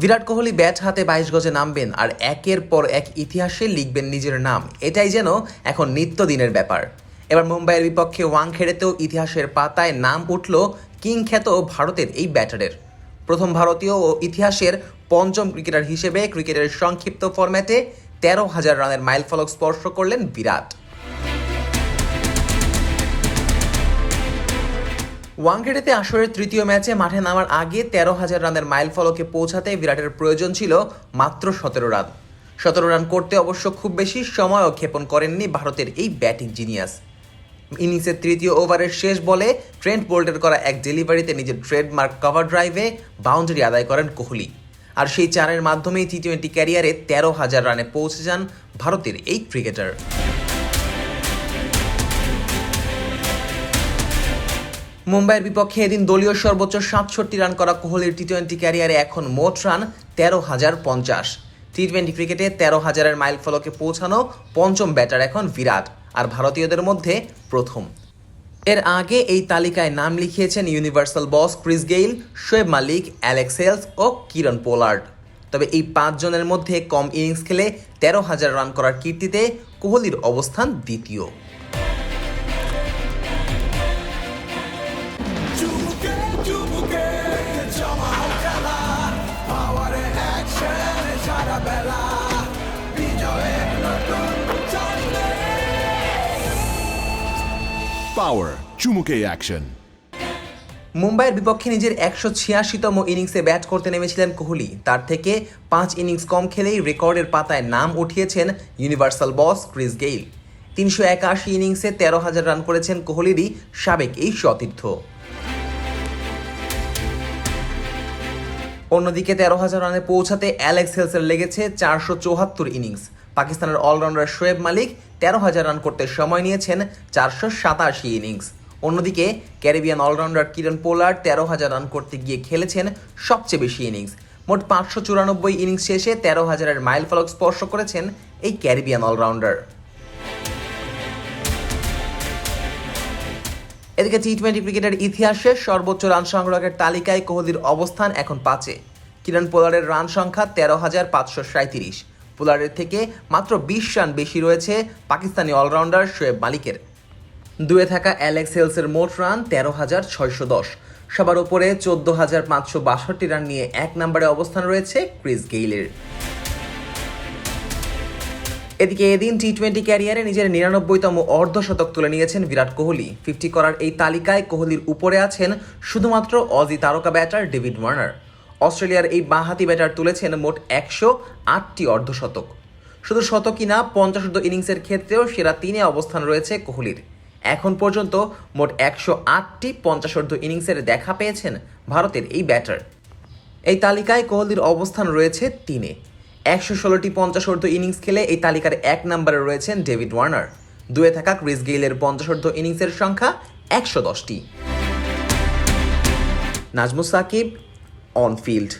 Virat Kohli bat হাতে বাইশ গজে নামবেন আর একের পর এক ইতিহাসে লিখবেন নিজের নাম। এটাই যেন এখন নিত্যদিনের ব্যাপার। এবার মুম্বাইয়ের বিপক্ষে ওয়াংখেড়েতেও ইতিহাসের পাতায় নাম উঠল কিং খ্যাত ভারতের এই ব্যাটারের। প্রথম ভারতীয় ও ইতিহাসের পঞ্চম ক্রিকেটার হিসেবে ক্রিকেটের সংক্ষিপ্ত ফরম্যাটে তেরো হাজার রানের মাইলফলক স্পর্শ করলেন বিরাট। ওয়াংখেড়েতে আসরের তৃতীয় ম্যাচে মাঠে নামার আগে তেরো হাজার রানের মাইল ফলকে পৌঁছাতে বিরাটের প্রয়োজন ছিল মাত্র সতেরো রান। সতেরো রান করতে অবশ্য খুব বেশি সময়ও ক্ষেপণ করেননি ভারতের এই ব্যাটিং জিনিয়াস। ইনিংসের তৃতীয় ওভারের শেষ বলে ট্রেন্ট বোল্টের করা এক ডেলিভারিতে নিজের ট্রেডমার্ক কভার ড্রাইভে বাউন্ডারি আদায় করেন কোহলি। আর সেই চারের মাধ্যমেই টি টোয়েন্টি ক্যারিয়ারে তেরো হাজার রানে পৌঁছে যান ভারতের এই ক্রিকেটার। মুম্বাইয়ের বিপক্ষে এদিন দলীয় সর্বোচ্চ সাতষট্টি রান করা কোহলির টি টোয়েন্টি ক্যারিয়ারে এখন মোট রান তেরো হাজার পঞ্চাশ। টি টোয়েন্টি ক্রিকেটে তেরো হাজারের মাইল ফলকে পৌঁছানো পঞ্চম ব্যাটার এখন বিরাট, আর ভারতীয়দের মধ্যে প্রথম। এর আগে এই তালিকায় নাম লিখিয়েছেন universal boss Chris Gayle, Shoaib Malik, Alex Hales ও কিরণ পোলার্ড। তবে এই পাঁচজনের মধ্যে কম ইনিংস খেলে তেরো হাজার রান করার কীর্তিতে কোহলির অবস্থান দ্বিতীয়। Power. চুমুকে অ্যাকশন মুম্বাইয়ের বিপক্ষে নিজের একশো ছিয়াশিতম ইনিংসে ব্যাট করতে নেমেছিলেন কোহলি। তার থেকে পাঁচ ইনিংস কম খেলেই রেকর্ডের পাতায় নাম উঠিয়েছেন ইউনিভার্সাল বস ক্রিস গেইল তিনশো একাশি ইনিংসে তেরো হাজার রান করেছেন কোহলিরই সাবেক এই সতীর্থ অন্যদিকে তেরো হাজার রানে পৌঁছাতে অ্যালেক্স হেলসের লেগেছে চারশো চৌহাত্তর ইনিংস পাকিস্তানের অলরাউন্ডার শোয়েব মালিক তেরো হাজার রান করতে সময় নিয়েছেন চারশো সাতাশি ইনিংস। অন্যদিকে ক্যারিবিয়ান অলরাউন্ডার কিরণ পোলার তেরো হাজার রান করতে গিয়ে খেলেছেন সবচেয়ে বেশি ইনিংস। মোট পাঁচশো চুরানব্বই ইনিংস শেষে তেরো হাজারের মাইল ফলক স্পর্শ করেছেন এই ক্যারিবিয়ান অলরাউন্ডার। এদিকে টি টোয়েন্টি ক্রিকেটের ইতিহাসে সর্বোচ্চ রান সংগ্রহের তালিকায় কোহলির অবস্থান এখন পাঁচে। কিরণ পোলারের রান সংখ্যা তেরো হাজার পাঁচশো সাঁত্রিশ পোলারের থেকে মাত্র বিশ রান বেশি রয়েছে পাকিস্তানি অলরাউন্ডার শোয়েব মালিকের। দুয়ে থাকা অ্যালেক্স হেলসের মোট রান তেরো হাজার ছয়শো দশ। সবার উপরে চোদ্দ হাজার পাঁচশো বাষট্টি রান নিয়ে এক নম্বরে অবস্থান রয়েছে ক্রিস গেইলের। এদিকে এদিন টি টোয়েন্টি ক্যারিয়ারে নিজের নিরানব্বইতম অর্ধশতক তুলে নিয়েছেন বিরাট কোহলি। ফিফটি করার এই তালিকায় কোহলির উপরে আছেন শুধুমাত্র অজি তারকা ব্যাটার ডেভিড ওয়ার্নার। অস্ট্রেলিয়ার এই বাঁহাতি ব্যাটার তুলেছেন মোট একশো আটটি অর্ধশতক। শুধু শতকই না পঞ্চাশোর্ধ ইনিংসের ক্ষেত্রেও সেরা তিনে অবস্থান রয়েছে কোহলির। এখন পর্যন্ত মোট একশো আটটি পঞ্চাশোর্ধ ইনিংসের দেখা পেয়েছেন ভারতের এই ব্যাটার। এই তালিকায় কোহলির অবস্থান রয়েছে তিনে। একশো ষোলোটি পঞ্চাশোর্ধ ইনিংস খেলে এই তালিকার এক নম্বরে রয়েছেন ডেভিড ওয়ার্নার। দুয়ে থাকা ক্রিস গেইলের পঞ্চাশোর্ধ ইনিংসের সংখ্যা একশো দশটি। Najmus Shakib on field.